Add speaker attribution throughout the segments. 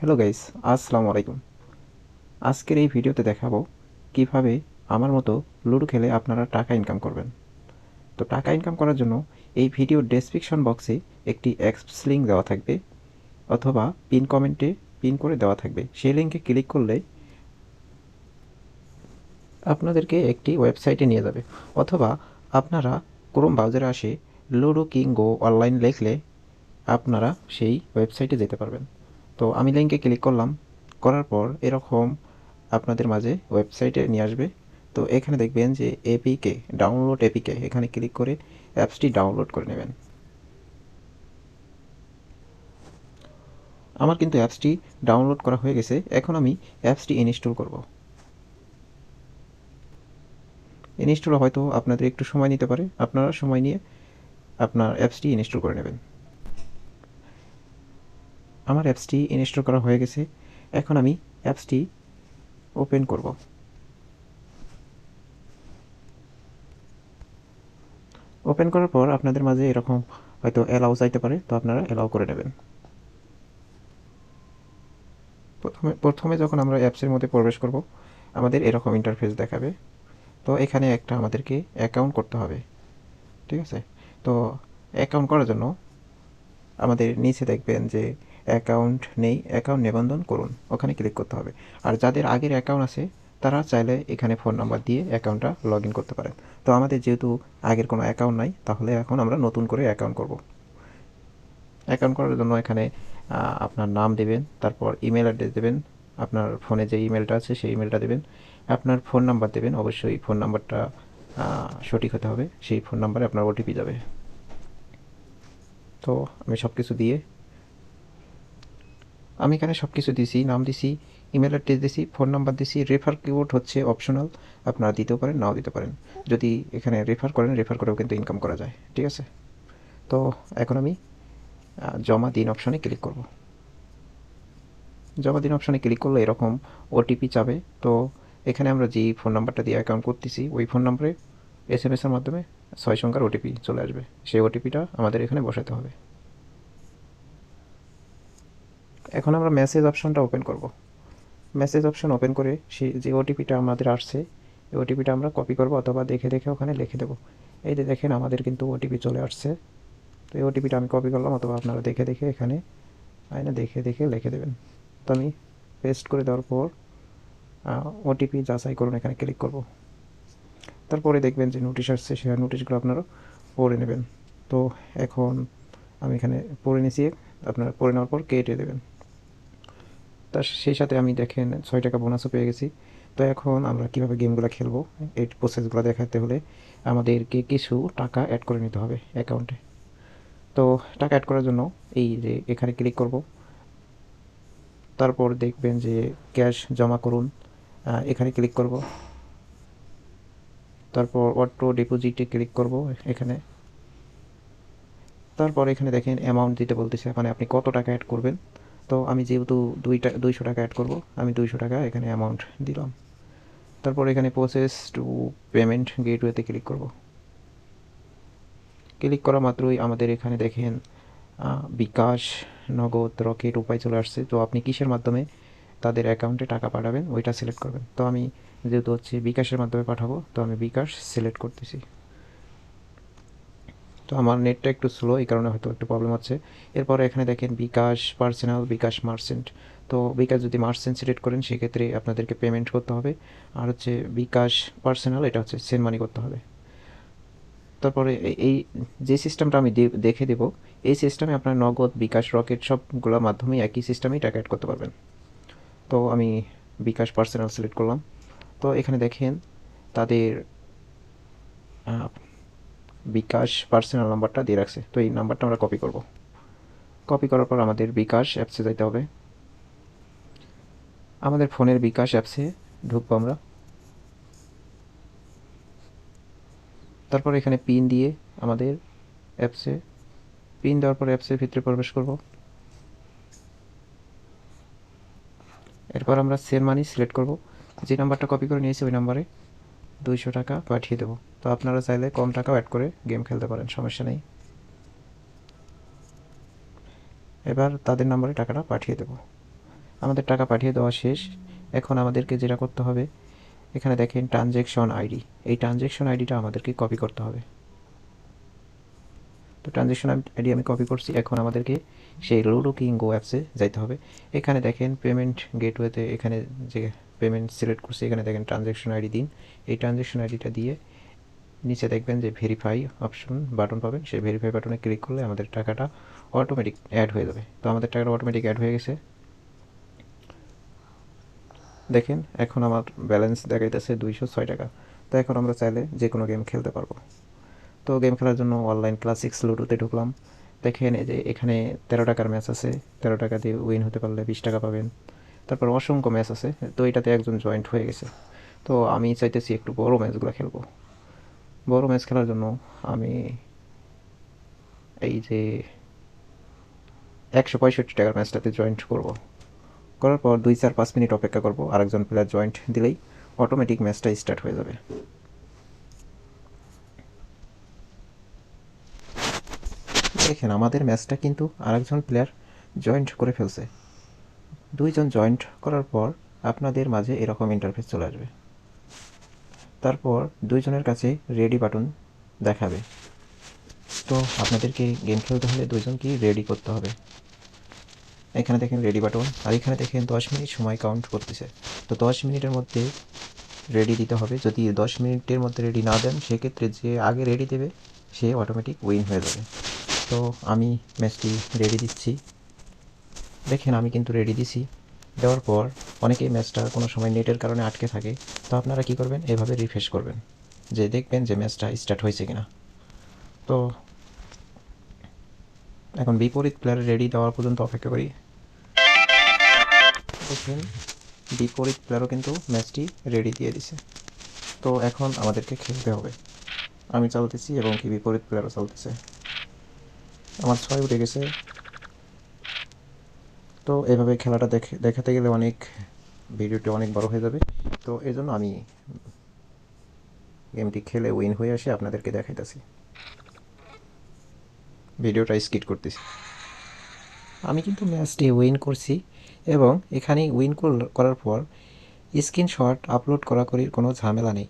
Speaker 1: Hello guys, আসসালামু আলাইকুম। আজকের এই ভিডিওতে দেখাবো কীভাবে আমার মতো লুডো খেলে আপনারা টাকা ইনকাম করবেন। তো টাকা ইনকাম করার জন্য এই ভিডিওর ডেসক্রিপশন বক্সে একটি এক্সপ্রেস লিঙ্ক দেওয়া থাকবে, অথবা পিন কমেন্টে পিন করে দেওয়া থাকবে। সেই লিঙ্কে ক্লিক করলে আপনাদেরকে একটি ওয়েবসাইটে নিয়ে যাবে, অথবা আপনারা ক্রোম ব্রাউজারে আসে লুডো কিং গো অনলাইন লিখলে আপনারা সেই ওয়েবসাইটে যেতে পারবেন। তো আমি লিঙ্কে ক্লিক করলাম। করার পর এরকম আপনাদের মাঝে ওয়েবসাইটে নিয়ে আসবে। তো এখানে দেখবেন যে এপিকে ডাউনলোড এপিকে এখানে ক্লিক করে অ্যাপসটি ডাউনলোড করে নেবেন। আমার কিন্তু অ্যাপসটি ডাউনলোড করা হয়ে গেছে। এখন আমি অ্যাপসটি ইনস্টল করব। ইনস্টল হয়তো আপনাদের একটু সময় নিতে পারে। আপনারা সময় নিয়ে আপনার অ্যাপসটি ইনস্টল করে নেবেন। আমার অ্যাপসটি ইনস্টল করা হয়ে গেছে। এখন আমি অ্যাপসটি ওপেন করব। ওপেন করার পর আপনাদের মাঝে এরকম হয়তো অ্যালাউ চাইতে পারে, তো আপনারা অ্যালাউ করে নেবেন। প্রথমে প্রথমে যখন আমরা অ্যাপসের মধ্যে প্রবেশ করব, আমাদের এরকম ইন্টারফেস দেখাবে। তো এখানে একটা আমাদেরকে অ্যাকাউন্ট করতে হবে। ঠিক আছে? তো অ্যাকাউন্ট করার জন্য আমাদের নিচে দেখবেন যে অ্যাকাউন্ট নেই, অ্যাকাউন্ট নিবন্ধন করুন, ওখানে ক্লিক করতে হবে। আর যাদের আগের অ্যাকাউন্ট আছে, তারা চাইলে এখানে ফোন নাম্বার দিয়ে অ্যাকাউন্টটা লগ করতে পারেন। তো আমাদের যেহেতু আগের কোনো অ্যাকাউন্ট নাই, তাহলে এখন আমরা নতুন করে অ্যাকাউন্ট করব। অ্যাকাউন্ট করার জন্য এখানে আপনার নাম দেবেন, তারপর ইমেল অ্যাড্রেস দেবেন, আপনার ফোনে যে ইমেলটা আছে, সেই ইমেলটা দেবেন। আপনার ফোন নাম্বার দেবেন, অবশ্যই ফোন নাম্বারটা সঠিক হতে হবে, সেই ফোন নাম্বারে আপনার ওটিপি যাবে। তো আমি সব কিছু দিয়ে আমি এখানে সব কিছু দিছি, নাম দিছি ইমেল অ্যাড্রেস দিছি ফোন নাম্বার দিছি রেফার কিবোর্ড হচ্ছে অপশনাল আপনারা দিতেও পারেন, নাও দিতে পারেন। যদি এখানে রেফার করেন রেফার করেও কিন্তু ইনকাম করা যায়, ঠিক আছে? তো এখন আমি জমা দিন অপশনে ক্লিক করব। জমা দিন অপশনে ক্লিক করলে এরকম ওটিপি চাবে। তো এখানে আমরা যেই ফোন নাম্বারটা দিয়ে অ্যাকাউন্ট করতেছি, ওই ফোন নাম্বারে এস এম এসের মাধ্যমে ছয় সংখ্যার ওটিপি চলে আসবে। সেই ওটিপিটা আমাদের এখানে বসাতে হবে। এখন আমরা মেসেজ অপশনটা ওপেন করব। মেসেজ অপশন ওপেন করে সেই যে ওটিপিটা আমাদের আসছে, এই ওটিপিটা আমরা কপি করব অথবা দেখে দেখে ওখানে লিখে দেবো। এই যে দেখেন আমাদের কিন্তু ওটিপি চলে আসছে। তো এই ওটিপিটা আমি কপি করলাম অথবা আপনারা দেখে দেখে এখানে আইনে দেখে দেখে লিখে দেবেন। তো আমি পেস্ট করে দেওয়ার পর ওটিপি যাচাই করুন, এখানে ক্লিক করব। তারপরে দেখবেন যে নোটিশ আসছে, সে নোটিশগুলো আপনারা পড়ে নেবেন। তো এখন আমি এখানে পড়ে নিয়েছি আপনারা পড়ে নেওয়ার পর কেটে দেবেন। তার সেই সাথে আমি দেখেন ছয় টাকা বোনাসও পেয়ে গেছি। তো এখন আমরা কীভাবে গেমগুলো খেলব? এই প্রসেসগুলো দেখাতে হলে আমাদেরকে কিছু টাকা অ্যাড করে নিতে হবে অ্যাকাউন্টে তো টাকা অ্যাড করার জন্য এই যে এখানে ক্লিক করব। তারপর দেখবেন যে ক্যাশ জমা করুন। এখানে ক্লিক করব। তারপর অটো ডিপোজিটে ক্লিক করব এখানে। তারপর এখানে দেখেন অ্যামাউন্ট দিতে বলতেছে। মানে আপনি কত টাকা অ্যাড করবেন? তো আমি যেহেতু দুইটা, দুইশো টাকা অ্যাড করব, আমি দুইশো টাকা এখানে অ্যামাউন্ট দিলাম। তারপর এখানে প্রসেস টু পেমেন্ট গেটওয়েতে ক্লিক করব। ক্লিক করা মাত্রই আমাদের এখানে দেখেন বিকাশ, নগদ, রকেট উপায় চলে আসছে। তো আপনি কিসের মাধ্যমে তাদের অ্যাকাউন্টে টাকা পাঠাবেন, ওইটা সিলেক্ট করবেন। তো আমি যেহেতু হচ্ছে বিকাশের মাধ্যমে পাঠাবো, তো আমি বিকাশ সিলেক্ট করতেছি। তো আমার নেটটা একটু স্লো এই কারণে হয়তো একটু প্রবলেম হচ্ছে এরপরে এখানে দেখেন বিকাশ পার্সোনাল বিকাশ মার্চেন্ট তো বিকাশ যদি মার্চেন্ট সিলেক্ট করেন, সেক্ষেত্রে আপনাদেরকে পেমেন্ট করতে হবে। আর হচ্ছে বিকাশ পার্সোনাল এটা হচ্ছে সেন্ড মানি করতে হবে। তারপরে এই যে সিস্টেমটা আমি দেখে দেব, এই সিস্টেমে আপনার নগদ, বিকাশ, রকেট সবগুলোর মাধ্যমে একই সিস্টেমেই টাকা অ্যাড করতে পারবেন। তো আমি বিকাশ পার্সোনাল সিলেক্ট করলাম। তো এখানে দেখেন তাদের বিকাশ পার্সোনাল নাম্বারটা দিয়ে রাখছে। তো এই নাম্বারটা আমরা কপি করব। কপি করার পর আমাদের বিকাশ অ্যাপসে যাইতে হবে। আমাদের ফোনের বিকাশ অ্যাপসে ঢুকবো আমরা। তারপর এখানে পিন দিয়ে আমাদের অ্যাপসে পিন দেওয়ার পর অ্যাপসের ভিতরে প্রবেশ করব। এরপর আমরা সেল মানি সিলেক্ট করব। যে নাম্বারটা কপি করে নিয়েছি ওই নাম্বারে দুইশো টাকা পাঠিয়ে দেবো। তো আপনারা চাইলে কম টাকাও অ্যাড করে গেম খেলতে পারেন, সমস্যা নেই। এবার তাদের নাম্বারে টাকাটা পাঠিয়ে দেবো। আমাদের টাকা পাঠিয়ে দেওয়া শেষ। এখন আমাদেরকে যেটা করতে হবে, এখানে দেখেন ট্রানজ্যাকশন আইডি এই ট্রানজ্যাকশন আইডিটা আমাদেরকে কপি করতে হবে। তো ট্রানজ্যাকশন আইডি আমি কপি করছি, এখন আমাদেরকে সেই লুডো কিং গো অ্যাপসে যাইতে হবে। এখানে দেখেন পেমেন্ট গেটওয়েতে এখানে যে পেমেন্ট সিলেক্ট করছি, এখানে দেখেন ট্রানজ্যাকশন আইডি দিন। এই ট্রানজ্যাকশন আইডিটা দিয়ে নিচে দেখবেন যে ভেরিফাই অপশন বাটন পাবেন। সেই ভেরিফাই বাটনে ক্লিক করলে আমাদের টাকাটা অটোমেটিক অ্যাড হয়ে যাবে। তো আমাদের টাকাটা অটোমেটিক অ্যাড হয়ে গেছে। দেখেন, এখন আমার ব্যালেন্স দেখাইতেছে দুইশো ছয় টাকা। তো এখন আমরা চাইলে যে কোনো গেম খেলতে পারব। তো গেম খেলার জন্য অনলাইন ক্লাসিক্স লুডোতে ঢুকলাম। দেখেন যে এখানে তেরো টাকার ম্যাচ আছে। তেরো টাকা দিয়ে উইন হতে পারলে বিশ টাকা পাবেন। তারপর অসংখ্য ম্যাচ আছে, তো এটাতে একজন জয়েন্ট হয়ে গেছে। তো আমি চাইতেছি একটু বড় ম্যাচগুলো খেলব। বড় ম্যাচ খেলার জন্য আমি এই যে একশো পঁয়ষট্টি টাকার ম্যাচটাতে জয়েন্ট করব। করার পর দুই চার পাঁচ মিনিট অপেক্ষা করব, আরেকজন প্লেয়ার জয়েন্ট দিলেই অটোমেটিক ম্যাচটা স্টার্ট হয়ে যাবে। দেখেন, আমাদের ম্যাচটা কিন্তু আরেকজন প্লেয়ার জয়েন্ট করে ফেলছে। দুইজন জয়েন্ট করার পর আপনাদের মাঝে এরকম ইন্টারফেস চলে আসবে। তারপর দুইজনের কাছে রেডি বাটন দেখাবে। তো আপনাদেরকে গেম খেলতে হলে দুইজনকেই রেডি করতে হবে। এখানে দেখেন রেডি বাটন আর এখানে দেখেন দশ মিনিট সময় কাউন্ট করতেছে। তো দশ মিনিটের মধ্যে রেডি দিতে হবে। যদি দশ মিনিটের মধ্যে রেডি না দেন, সেক্ষেত্রে যে আগে রেডি দেবে, সে অটোমেটিক উইন হয়ে যাবে। তো আমি ম্যাচটি রেডি দিচ্ছি। দেখেন আমি কিন্তু রেডি দিছি। দেওয়ার পর অনেকেই ম্যাচটা কোনো সময় নেটের কারণে আটকে থাকে। তো আপনারা কি করবেন? এভাবে রিফ্রেশ করবেন। যে দেখবেন যে ম্যাচটা স্টার্ট হয়েছে কিনা। তো এখন বিপরীত প্লেয়ার রেডি দেওয়ার পর্যন্ত অপেক্ষা করি। দেখেন, বিপরীত প্লেয়ারও কিন্তু ম্যাচটি রেডি দিয়ে দিছে। তো এখন আমাদেরকে খেলতে হবে। আমি চালতেছি এবং কি বিপরীত প্লেয়ারও চালতেছে। আমার ছয় উঠে গেছে। তো এভাবে খেলাটা দেখে, দেখাতে গেলে অনেক ভিডিওটি অনেক বড় হয়ে যাবে। তো এই জন্য আমি গেমটি খেলে উইন হয়ে আসে আপনাদেরকে দেখাইতেছি। ভিডিওটা স্কিট করতেছি। আমি কিন্তু ম্যাচটি উইন করছি এবং এখানে উইন করার পর স্ক্রিনশট আপলোড করাকরির কোনো ঝামেলা নেই।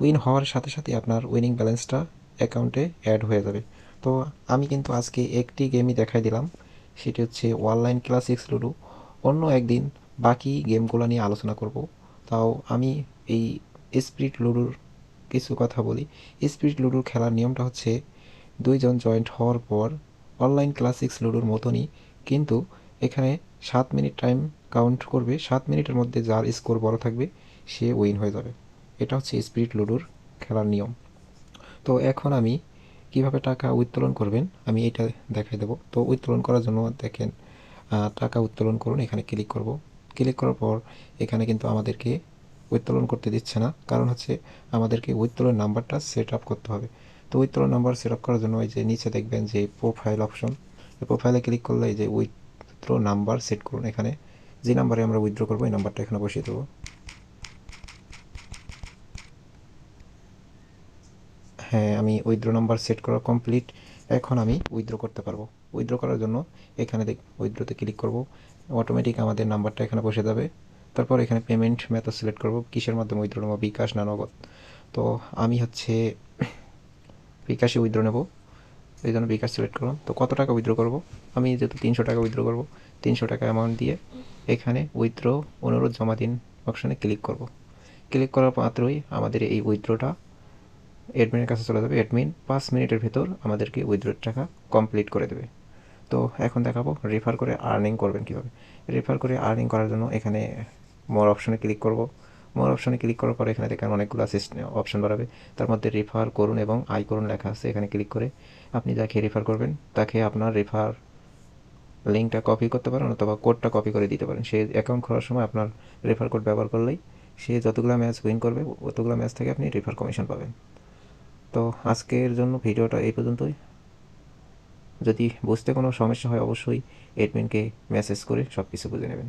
Speaker 1: উইন হওয়ার সাথে সাথে আপনার উইনিং ব্যালেন্সটা অ্যাকাউন্টে অ্যাড হয়ে যাবে। তো আমি কিন্তু আজকে একটি গেমই দেখাই দিলাম। সেটি হচ্ছে অনলাইন ক্লাসিক্স লুডো অন্য একদিন বাকি গেমগুলো নিয়ে আলোচনা করব। তাও আমি এই স্পিরিট লুডোর কিছু কথা বলি। স্পিরিট লুডোর খেলার নিয়মটা হচ্ছে দুইজন জয়েন্ট হওয়ার পর অনলাইন ক্লাসিক্স লুডোর মতনই কিন্তু এখানে সাত মিনিট টাইম কাউন্ট করবে। সাত মিনিটের মধ্যে যার স্কোর বড় থাকবে, সে উইন হয়ে যাবে। এটা হচ্ছে স্পিরিট লুডোর খেলার নিয়ম। তো এখন আমি কীভাবে টাকা উত্তোলন করবেন, আমি এটা দেখাই দেবো। তো উত্তোলন করার জন্য দেখেন টাকা উত্তোলন করুন, এখানে ক্লিক করব। ক্লিক করার পর এখানে কিন্তু আমাদেরকে উত্তোলন করতে দিচ্ছে না। কারণ হচ্ছে আমাদেরকে উত্তোলন নাম্বারটা সেট আপ করতে হবে। তো উইথড্র নাম্বার সেট আপ করার জন্য এই যে নিচে দেখবেন যে প্রোফাইল অপশন প্রোফাইলে ক্লিক করলে এই যে উইথড্র নাম্বার সেট করুন এখানে। যে নাম্বারে আমরা উইথড্র করব, এই নাম্বারটা এখানে বসিয়ে দেবো। হ্যাঁ আমি উইথড্র নাম্বার সেট করা কমপ্লিট এখন আমি উইথড্র করতে পারব। উইথড্র করার জন্য এখানে দেখ উইথড্রতে ক্লিক করব। অটোমেটিক আমাদের নাম্বারটা এখানে বসে যাবে। তারপর এখানে পেমেন্ট মেথড সিলেক্ট করব, কিসের মাধ্যমে উইথড্র নেব, বিকাশ না নগদ। তো আমি হচ্ছে বিকাশে উইথড্র নেব। এই জন্য বিকাশ সিলেক্ট করলাম। তো কত টাকা উইথড্র করব? আমি যেহেতু তিনশো টাকা উইথড্র করব, তিনশো টাকা অ্যামাউন্ট দিয়ে এখানে উইথড্র অনুরোধ জমা দিন অপশানে ক্লিক করব। ক্লিক করার মাত্রই আমাদের এই উইথড্রটা অ্যাডমিনের কাছে চলে যাবে। অ্যাডমিন পাঁচ মিনিটের ভেতর আমাদেরকে উইথড্রোর টাকা কমপ্লিট করে দেবে। তো এখন দেখাবো রেফার করে আর্নিং করবেন কীভাবে। রেফার করে আর্নিং করার জন্য এখানে মোর অপশনে ক্লিক করব। মোর অপশনে ক্লিক করার পর এখানে দেখেন অনেকগুলো অপশন বাড়াবে। তার মধ্যে রেফার করুন এবং আই করুন লেখা আছে, এখানে ক্লিক করে আপনি যাকে রেফার করবেন, তাকে আপনার রেফার লিঙ্কটা কপি করতে পারেন অথবা কোডটা কপি করে দিতে পারেন। সে অ্যাকাউন্ট খোলার সময় আপনার রেফার কোড ব্যবহার করলেই সে যতগুলো ম্যাচ উইন করবে ততগুলো ম্যাচ থেকে আপনি রেফার কমিশন পাবেন। তো আজকের জন্য ভিডিওটা এই পর্যন্তই। যদি বুঝতে কোনো সমস্যা হয়, অবশ্যই এডমিনকে মেসেজ করে সব কিছু বুঝে নেবেন।